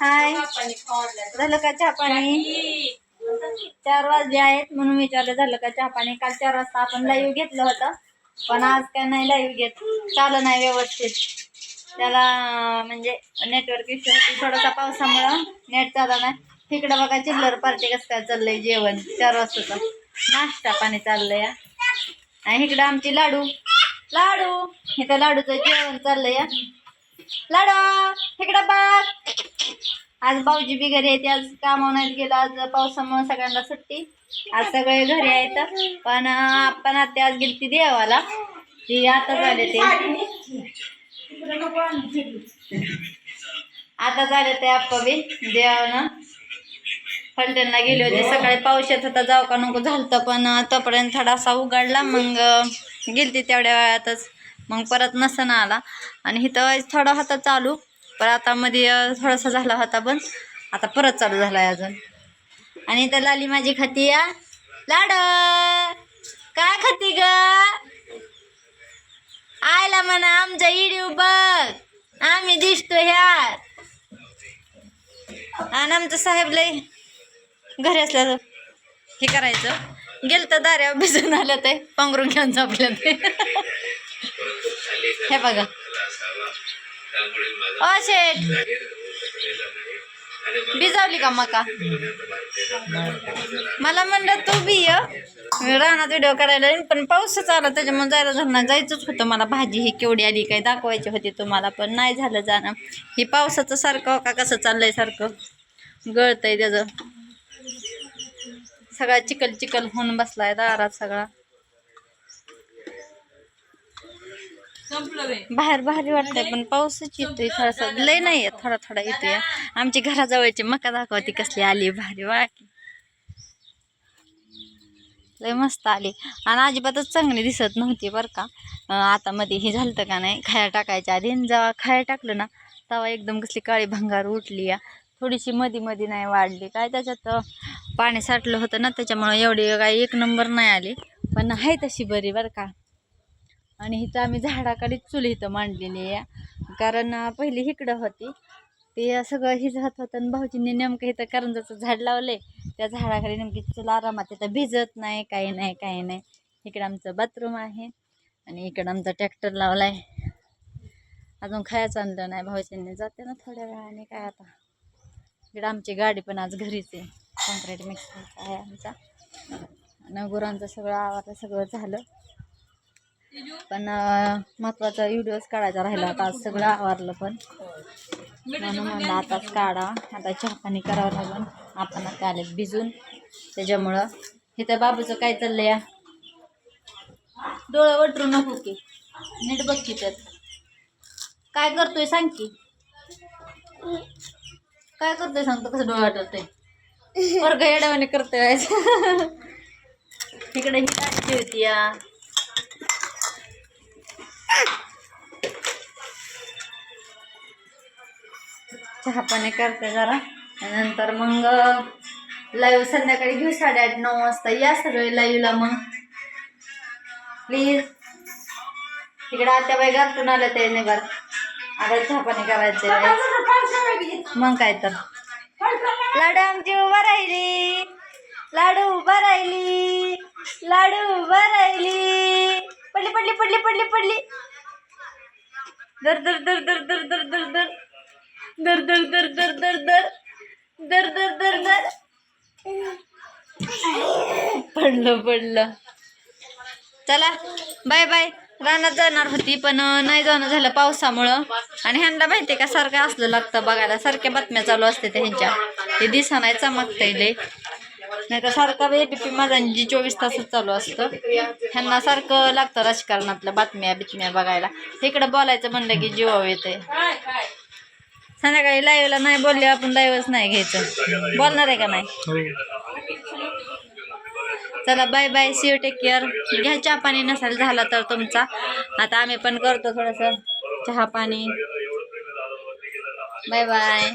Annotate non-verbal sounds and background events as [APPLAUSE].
हाय. झालं का चहा पाणी? चार वाजले आहेत म्हणून विचारलं झालं का चहा पाणी? काल चार वाजता आपण लाईव्ह घेतलं होतं पण आज काय नाही लाईव्ह घेत. चालू नाही व्यवस्थित. त्याला म्हणजे नेटवर्क इश्यू होती थोडासा पावसामुळं नेट चालू नाही. इकडं बघा चिल्लर पार्टी कसं काय चाललंय जेवण. चार वाजताचा. नाश्ता पाणी चाललंय. आणि इकडं आमची लाडू. लाडू. इथं लाडूचं जेवण चाललंय. लाड इकडं बघ. आज भाऊजी बी घरी येते आज कामावण्यात गेलो आज पावसामुळे सगळ्यांना सुट्टी. आज सगळे घरी आहेत पण आपण आता आज गेली ती देवाला. ती आता झाले ते. आता झाले ते आप्पा बी देवानं. फलटणला गेले होते. सकाळी पाऊस येत होता जाऊ का नको झालं पण तोपर्यंत थोडासा उघडला मग गेलती तेवढ्या वेळातच. मग परत नसन आला. आणि इथं थोडा होता चालू पण आता मध्ये थोडासा झाला होता पण आता परत चालू झाला आहे अजून. आणि इथं लाली माझी खाती या. लाड काय खाती ग? आयला म्हणा आमचा इडीव बघ. आम्ही दिसतो ह्यात. आणि आमचं साहेब लय घरी असल्याचं हे करायचं. गेलं तर दाऱ्या भिजून आलं ते पांघरून घेऊन झोपलं ते. हे बघा. ओ शेठ भिजवली का मका? मला म्हणलं तू बी ये. रानात व्हिडिओ करायला पण पाऊसच आला त्याच्यामुळे जायला झालं जायचंच होतं मला भाजी ही केवढी आली काय दाखवायची होती तुम्हाला पण नाही झालं जाणं. ही पावसाचं सारखं हो का कसं चाललंय सारखं? गळतंय त्याचं. सगळा चिकल चिकल होऊन बसलाय दारात सगळा. बाहेर भारी वाटतंय पण पाऊसच येतोय थोडासा लय नाही येत थोडा थोडा येतोय आमची घराजवळची मका दाखवती कसली आली भारी वाटली. लय मस्त आली. आणि अजिबातच चांगली दिसत नव्हती बरं का. आता मध्ये हे झालं का नाही खाया टाकायच्या आधी. जेव्हा खाया टाकलं ना तेव्हा एकदम कसली काळी भंगार उठली या. थोडीशी मधी मधी नाही वाढली. काय त्याच्यात पाणी साठलं होतं ना त्याच्यामुळं एवढी काय एक नंबर नाही आली. पण आहे तशी बरी बरं का. आणि इथं आम्ही झाडाकडे चुली इथं मांडलेली आहे. कारण पहिली इकडं होती. ते सगळं हे जात होतं आणि भाऊजींनी नेमकं इथं करंजाचं झाड लावले त्या झाडाखाली नेमकी चुला आरामात तिथं भिजत नाही काही नाही काही नाही. इकडं आमचं बाथरूम आहे आणि इकडं आमचा ट्रॅक्टर लावला आहे अजून खायचं आणलं नाही भाऊजींनी जाते ना थोड्या वेळाने काय आता. इकडं आमची गाडी पण आज घरीच आहे. कॉन्क्रीट मिक्सर आहे आमचा. आणि गुरांचं सगळं आवाज सगळं झालं. पण अं, महत्त्वाचा व्हिडिओज काढायचा राहिला होता आज सगळं आवारलं पण. म्हणून म्हणलं आताच काढा. आता चहा पाणी करावं लागून आपण आता आले भिजून. त्याच्यामुळं इथं बाबूचं काय चाललंय या? डोळं वटरू नको की. नीट बघ की त्यात. काय करतोय सांग की. काय करतोय सांगतो कसं डोळं वाटतंय [LAUGHS] वर्ग येड्यावाने करतोय [LAUGHS] इकडे ही होती या चहा पाणी करते जरा. नंतर मग लाईव्ह संध्याकाळी घेऊ साडेआठ नऊ वाजता. या सगळे लाईव्हला मग. प्लीज तिकडे आत्याबाई घालून आल्या ते नाही बरं. आता चहा पाणी करायचं मग काय तर. लाडू आमची उभा राहिली. लाडू उभा राहिली. लाडू उभा राहिली. पडली पडली पडली पडली दर दर दर दर दर दर दर दर दर दर दर दर दर दर दर दर दर दर पडलं पडलं चला बाय बाय रानात जाणार होती पण नाही जाणं झालं पावसामुळं आणि ह्यांना माहिती का सारखं असलं लागतं बघायला सारख्या बातम्या चालू असते त्यांच्या हे ते दिसा नाही चमकता येईल नाही तर सारखं एबीपी माझा जी चोवीस तासच चालू असतं. ह्यांना सारखं लागतं राजकारणातल्या बातम्या बितम्या बघायला. इकडं बोलायचं म्हणलं की जीवाव येते संध्याकाळी लाईव्हला नाही बोलले आपण लाईव्हच नाही घ्यायचं. बोलणार आहे का नाही? चला bye bye see you take care घ्या चहा पाणी नसेल झाला तर तुमचा. आता आम्ही पण करतो थोडंसं चहा पाणी. Bye bye